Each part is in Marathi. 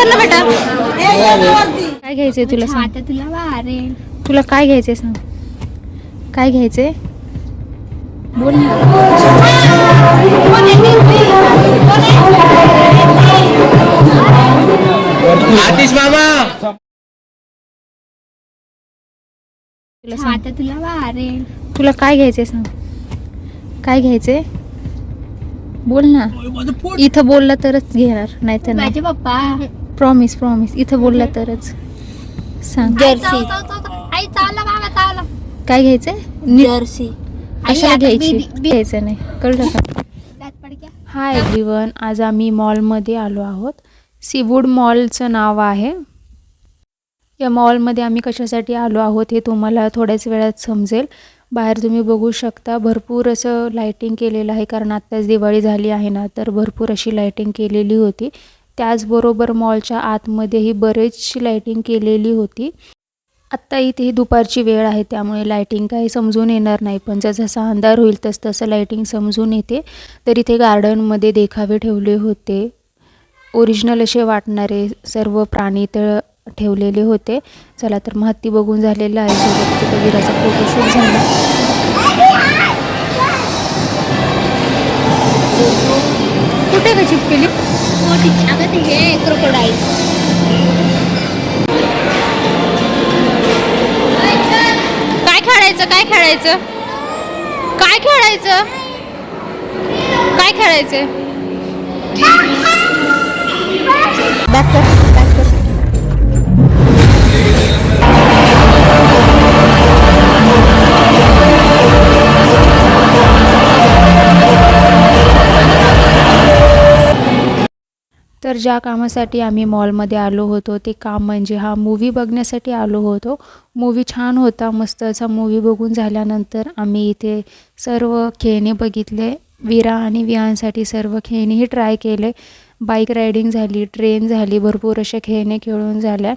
कर ना. बेटा काय घ्यायचंय तुला सांग. आता तुला वारेल. तुला काय घ्यायचंय सांग. काय घ्यायचंय? बोल ना. आतिश मामा. तुला सांग. आता तुला वारेल. तुला काय घ्यायचंय सांग. काय घ्यायचंय? बोल ना. इथं बोलला तरच घेणार नाही तर नाही. माझे पप्पा. प्रॉमिस प्रॉमिस इथं बोलला तरच. सांग. जर्सी आई चावला बाबा चावला काय घ्यायचंय? नी- जर्सी कशाला घ्यायची? घ्यायचं नाही. कळलं का? हाय एव्हरीवन आज आम्ही मॉलमध्ये आलो आहोत. सीवूड मॉलचं नाव आहे. या मॉलमध्ये आम्ही कशासाठी आलो आहोत हे तुम्हाला थोड्याच वेळात समजेल. बाहेर तुम्ही बघू शकता. भरपूर असं लाईटिंग केलेलं आहे. कारण आत्ताच दिवाळी झाली आहे ना तर भरपूर अशी लाईटिंग केलेली होती. त्याचबरोबर मॉलच्या आतमध्येही बरेचशी लाईटिंग केलेली होती. आत्ता इथे ही दुपारची वेळ आहे त्यामुळे लाईटिंग काही समजून येणार नाही. पण जसा अंधार होईल तस तसं लाईटिंग समजून येते. तर इथे गार्डनमध्ये देखावे ठेवले होते. ओरिजिनल असे वाटणारे सर्व प्राणी तर ठेवलेले होते. चला तर मग हत्ती बघून झालेलं आहे. सोबत तिथे विराचा फोटोशूट झाला. कुठे का चिपकेली? अगं ते हे क्रोकोडाईल. काय खेळायचं काय खेळायचं? काय खेळायचं? काय खेळायचं? तर ज्या कामासाठी आम्ही मॉलमध्ये आलो होतो ते काम म्हणजे हा मूवी बघण्यासाठी आलो होतो. मूवी छान होता मस्त असा मूवी बघून झाल्यानंतर आम्ही इथे सर्व खेळणे बघितले. विरा आणि विहांसाठी सर्व खेळणेही ट्राय केले. बाईक रायडिंग झाली ट्रेन झाली भरपूर असे खेळणे खेळून झाल्या.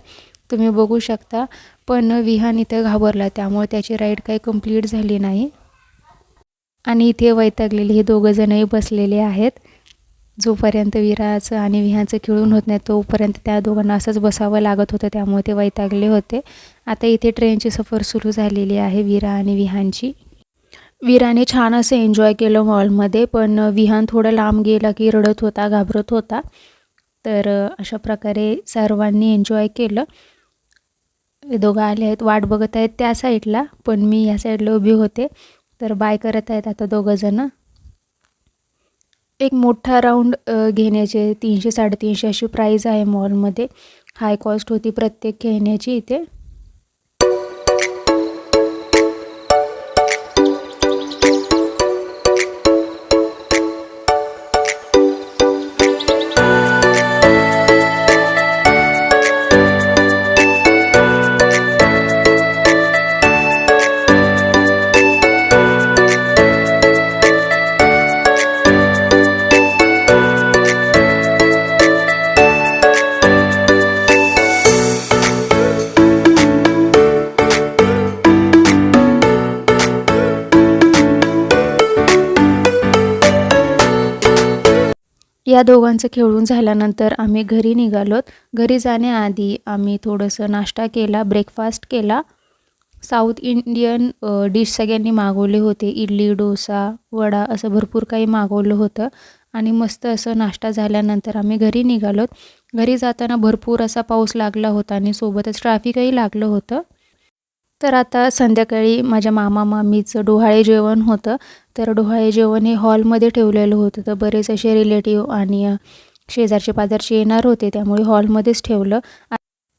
तुम्ही बघू शकता. पण विहान इथे घाबरला त्यामुळे त्याची राईड काही कंप्लीट झाली नाही. आणि इथे वैतागलेले हे दोघंजणही बसलेले आहेत. जोपर्यंत विराचं आणि विहाचं खेळून होत नाही तोपर्यंत त्या दोघांना असंच बसावं लागत होतं. त्यामुळे ते वैतागले होते. आता इथे ट्रेनची सफर सुरू झालेली आहे विरा आणि विहांची विराने छान असं एन्जॉय केलं मॉलमध्ये पण विहान थोडं लांब गेला की रडत होता घाबरत होता. तर अशा प्रकारे सर्वांनी एन्जॉय केलं. दोघं आले आहेत वाट बघत आहेत त्या साईडला पण मी या साईडला उभी होते. तर बाय करत आहेत आता दोघंजणं एक मोठा राऊंड घेण्याचे तीनशे साडेतीनशे अशी प्राईज आहे मॉलमध्ये हाय कॉस्ट होती प्रत्येक खेळण्याची इथे. या दोघांचं खेळून झाल्यानंतर आम्ही घरी निघालोत. घरी जाण्याआधी आम्ही थोडंसं नाश्ता केला ब्रेकफास्ट केला. साऊथ इंडियन डिश सगळ्यांनी मागवले होते. इडली डोसा वडा असं भरपूर काही मागवलं होतं. आणि मस्त असं नाश्ता झाल्यानंतर आम्ही घरी निघालोत. घरी जाताना भरपूर असा पाऊस लागला होता आणि सोबतच ट्रॅफिकही लागलं होतं. तर आता संध्याकाळी माझ्या मामा मामीचं डोहाळे जेवण होतं. तर डोहाळे जेवण हे हॉलमध्ये ठेवलेलं होतं. तर बरेच असे रिलेटिव्ह आणि शेजारचे पाजारचे येणार होते. त्यामुळे हॉलमध्येच ठेवलं.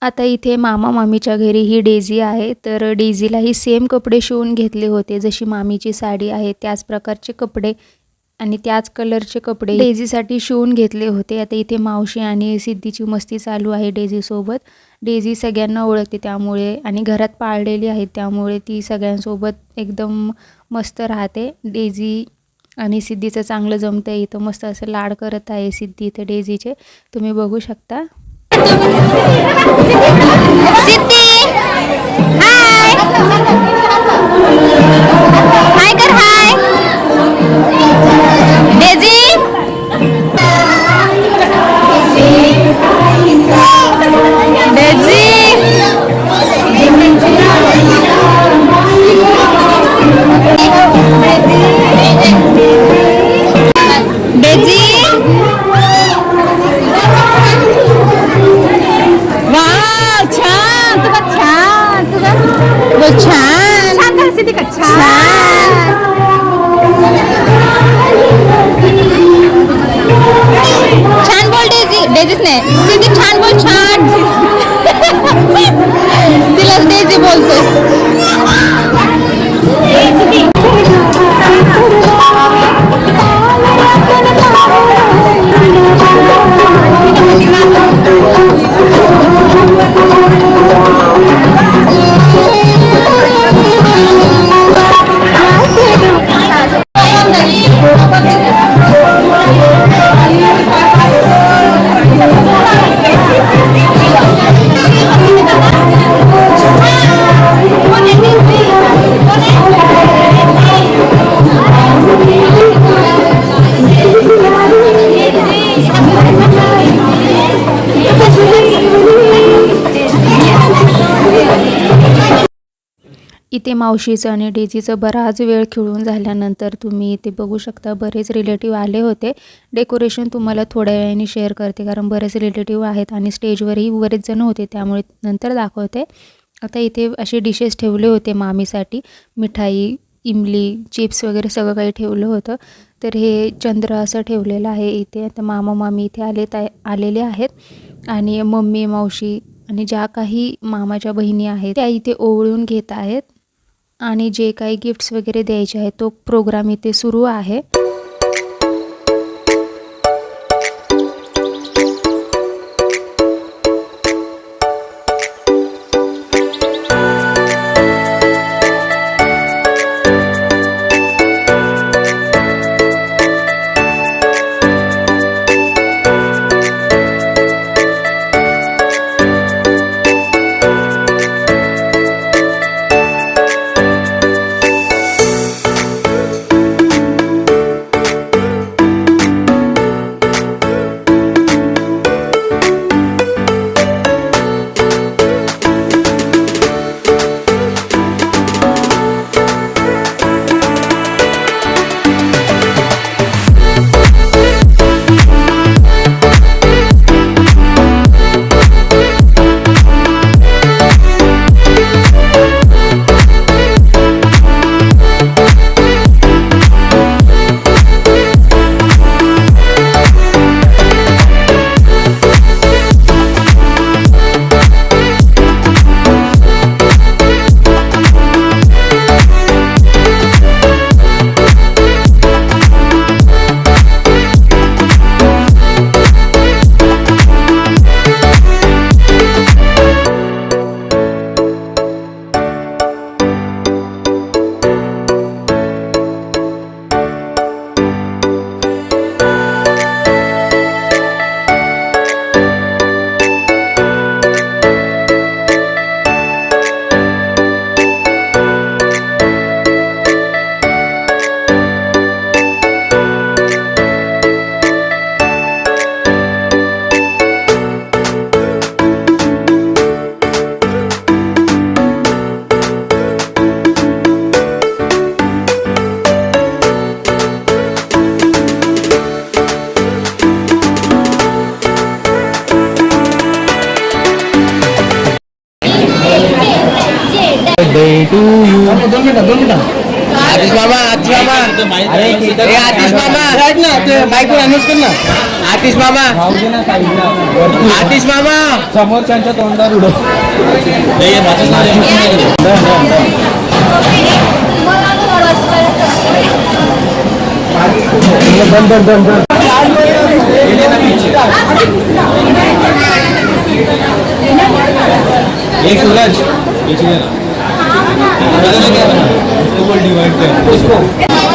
आता इथे मामा मामीच्या घरी ही डेझी आहे. तर डेझीलाही सेम कपडे शिवून घेतले होते. जशी मामीची साडी आहे त्याच प्रकारचे कपडे आणि त्याच कलरचे कपडे डेझीसाठी शिवून घेतले होते. आता इथे मावशी आणि सिद्धीची मस्ती चालू आहे डेझीसोबत. डेझी सगळ्यांना ओळखते त्यामुळे आणि घरात पाळलेली आहे त्यामुळे ती सगळ्यांसोबत एकदम मस्त राहते. डेझी आणि सिद्धीचं चांगलं जमतं आहे इथं मस्त असं लाड करत आहे सिद्धी इथं डेझीचे. तुम्ही बघू शकता. सिद्धी हाय. हाय कर हाय. तिला मावशीचं आणि डेजीचं बराच वेळ खिळून झाल्यानंतर तुम्ही इथे बघू शकता बरेच रिलेटिव्ह आले होते. डेकोरेशन तुम्हाला थोड्या वेळाने शेअर करते कारण बरेच रिलेटिव्ह आहेत आणि स्टेजवरही बरेच जण होते त्यामुळे नंतर दाखवते. आता इथे असे डिशेस ठेवले होते मामीसाठी. मिठाई इमली चिप्स वगैरे सगळं काही ठेवलं होतं. तर हे चंद्र असं ठेवलेलं आहे इथे. आता मामा मामी इथे आले त्या आलेले आहेत. आणि मम्मी मावशी आणि ज्या काही मामाच्या बहिणी आहेत त्या इथे ओवळून घेत आहेत. आणि जे काही गिफ्ट्स वगैरे द्यायचे आहेत तो प्रोग्राम इथे सुरू आहे. दोन मिनिटं दोन मिनिटं आतिश मामा आतिश मामा अरे ए आतिश मामा ऐक ना ते बायको अनाऊन्स कर ना. आतिश मामा आतिश मामा समोरच्यांच्या तोंडावर उडव. एक सूरज. उसको बोल डिवाइड कर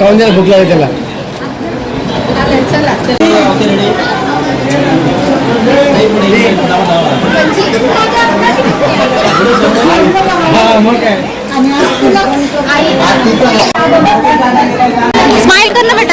ಕೌಂಜ ಬುಕ್ಲ ಐತಲ್ಲ ಸ್ಮೈಲ್ ಕರ್ನ ಬೇಟ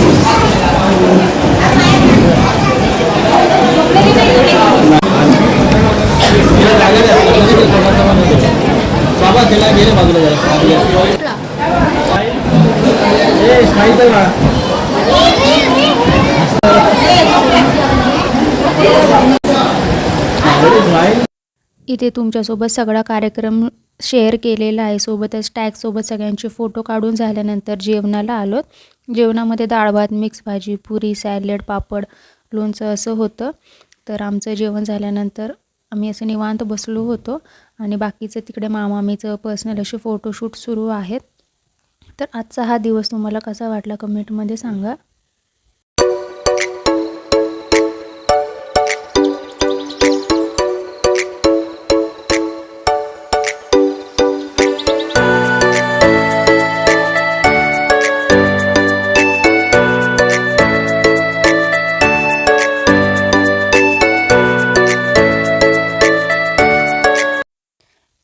लागेल त्याला हा मग काय स्माइल कर ना बेटा बाबा त्याला गेले बाजूला जरा ए स्माईल कर ना इथे तुमच्यासोबत सगळा कार्यक्रम शेअर केलेला आहे. सोबतच टॅगसोबत सगळ्यांचे फोटो काढून झाल्यानंतर जेवणाला आलो. जेवणामध्ये डाळ भात मिक्स भाजी पुरी सॅलेड पापड लोणचं असं होतं. तर आमचं जेवण झाल्यानंतर आम्ही असं निवांत बसलो होतो. आणि बाकीचं तिकडे मामामीचं पर्सनल असे फोटोशूट सुरू आहेत. तर आजचा हा दिवस तुम्हाला कसा वाटला कमेंटमध्ये सांगा.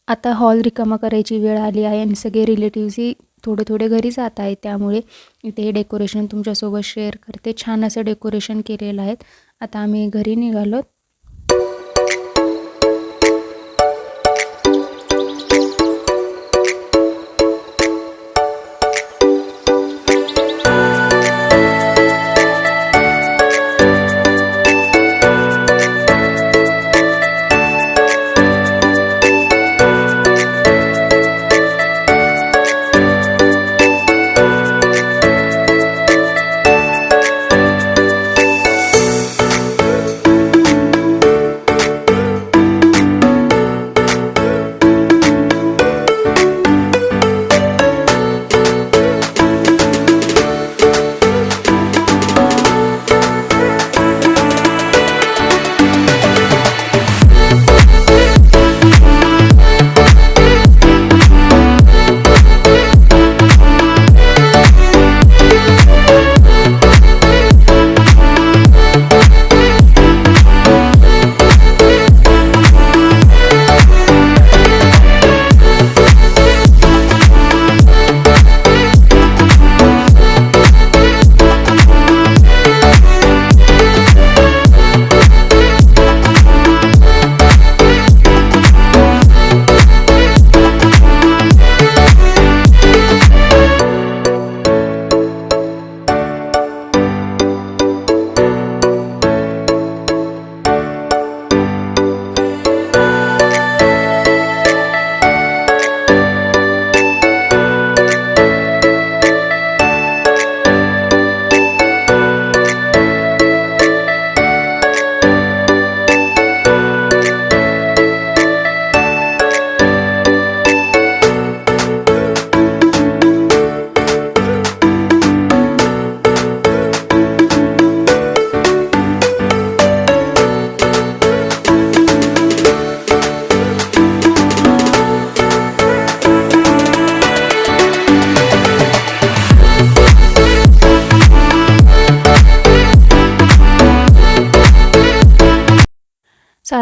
आता हॉल रिकामा करायची वेळ आली आहे आणि सगळे रिलेटिव्हजही थोडे थोडे घरी जात आहेत. त्यामुळे इथे हे डेकोरेशन तुमच्यासोबत शेअर करते. छान असं डेकोरेशन केलेलं आहे आता आम्ही घरी निघालो.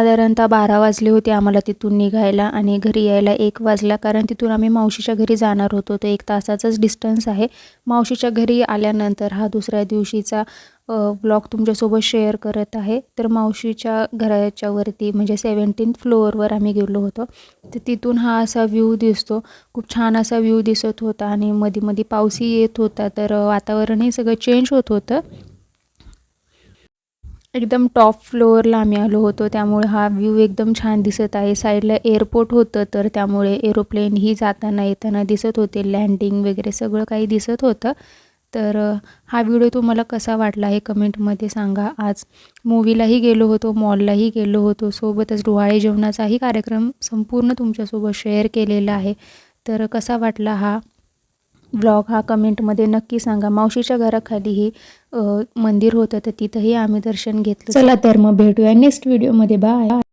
साधारणतः बारा वाजले होते आम्हाला तिथून निघायला आणि घरी यायला एक वाजला कारण तिथून आम्ही मावशीच्या घरी जाणार होतो. तो एक तासाचाच डिस्टन्स आहे. मावशीच्या घरी आल्यानंतर हा दुसऱ्या दिवशीचा ब्लॉग तुमच्यासोबत शेअर करत आहे. तर मावशीच्या घराच्यावरती म्हणजे सेवन्टीन फ्लोअरवर आम्ही गेलो होतो. तर तिथून हा असा व्ह्यू दिसतो. खूप छान असा व्ह्यू दिसत होता आणि मध्ये मध्ये पाऊसही येत होता. तर वातावरणही सगळं चेंज होत होतं. एकदम टॉप फ्लोअरला आम्ही आलो होतो. त्यामुळे हा व्ह्यू एकदम छान दिसत आहे. साईडला एअरपोर्ट होतं तर त्यामुळे एरोप्लेनही जाताना येताना दिसत होते. लँडिंग वगैरे सगळं काही दिसत होतं. तर हा व्हिडिओ तुम्हाला कसा वाटला हे कमेंटमध्ये सांगा. आज मूवीलाही गेलो होतो मॉललाही गेलो होतो. सोबतच डोहाळे जेवणाचाही कार्यक्रम संपूर्ण तुमच्यासोबत शेअर केलेला आहे. तर कसा वाटला हा ब्लॉग हा कमेंटमध्ये नक्की सांगा. मावशीच्या घराखालीही मंदिर होतं तर तिथंही आम्ही दर्शन घेतलं. चला तर मग भेटूया नेक्स्ट व्हिडिओमध्ये बाय